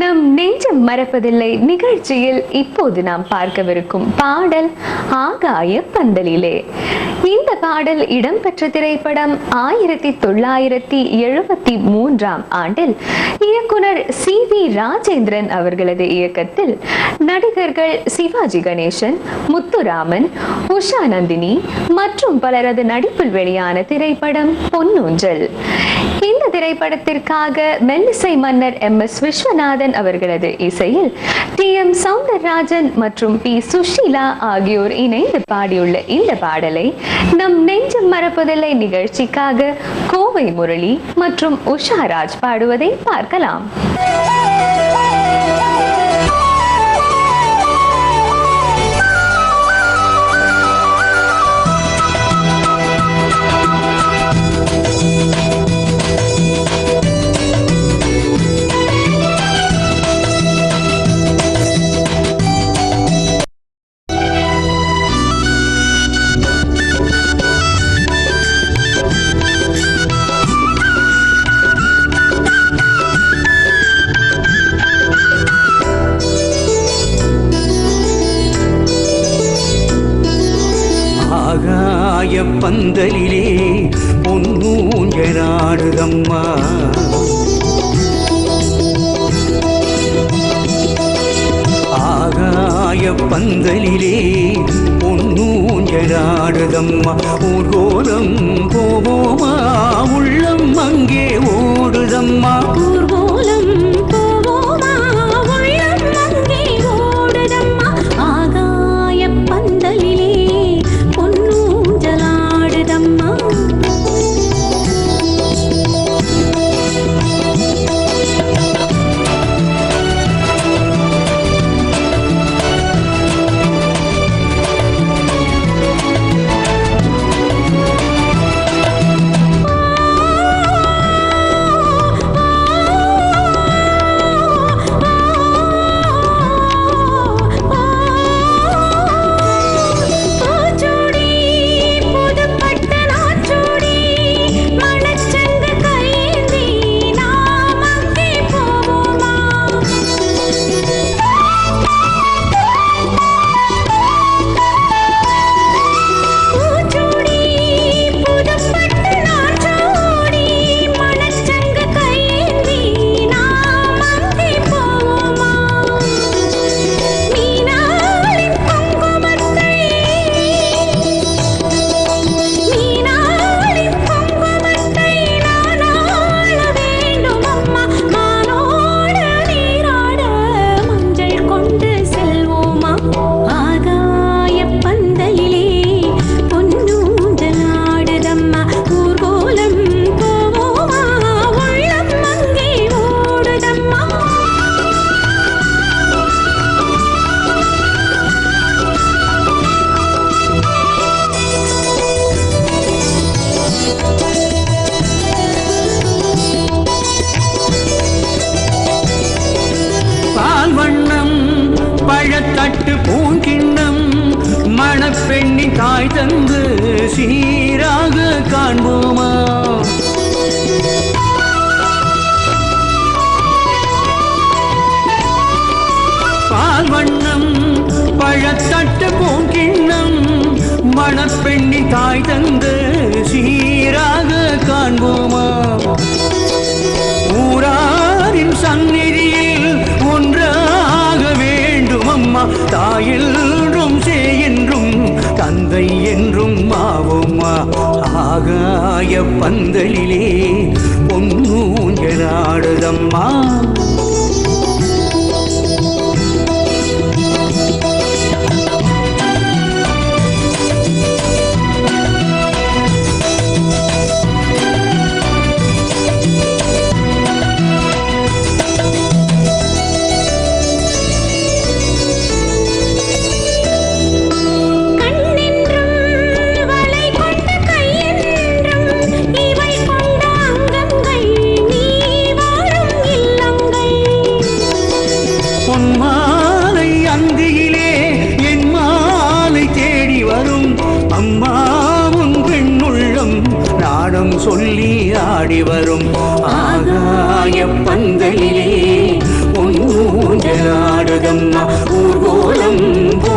நம் நெஞ்சம் மறப்பதில்லை. நிகழ்ச்சியில் இப்போது நாம் பார்க்கவிருக்கும் பாடல் ஆகாய பந்தலிலே. இந்த பாடல் இடம்பெற்ற திரைப்படம் ஆயிரத்தி தொள்ளாயிரத்தி எழுபத்தி மூன்றாம் ஆண்டில் இயக்குனர் சி வி ராஜேந்திரன் அவர்களது இயக்கத்தில் நடிகர்கள் சிவாஜி கணேசன் முத்துராமன் உஷா நந்தினி மற்றும் பலரது நடிப்பில் வெளியான திரைப்படம் பொன்னூஞ்சல். இந்த திரைப்படத்திற்காக மெல்லிசை மன்னர் எம். எஸ். விஸ்வநாதன் அவர்களது இசையில் டி. எம். சவுந்தரராஜன் மற்றும் பி. சுஷீலா ஆகியோர் இணைந்து பாடியுள்ள இந்த பாடலை நம் நெஞ்சம் மரப்புதலை நிகழ்ச்சிக்காக கோவை முரளி மற்றும் உஷாராஜ் பாடுவதை பார்க்கலாம். ஆகாய பந்தலிலே பொன்னூஞ்சலாடுதம்மா ஆகாய பந்தலிலே பொன்னூஞ்சலாடுதம்மா ஊர்கோல பழத்தட்டு பூங்கிண்ணம் மணப்பெண்ணி தாய் தந்து சீராக காண்போமா? ஊராரின் சந்நிதியில் ஒன்றாக வேண்டும் அம்மா தாயென்றும் சே என்றும் தந்தை என்றும் மாவோமா ஆகாய பந்தலிலே பொன்னூஞ்சலாடுதம்மா துள்ளி ஆடி வரும் ஆகாய பந்தலிலே ஒன்று ஆடுதம்மா. ஊர்கோலம் போ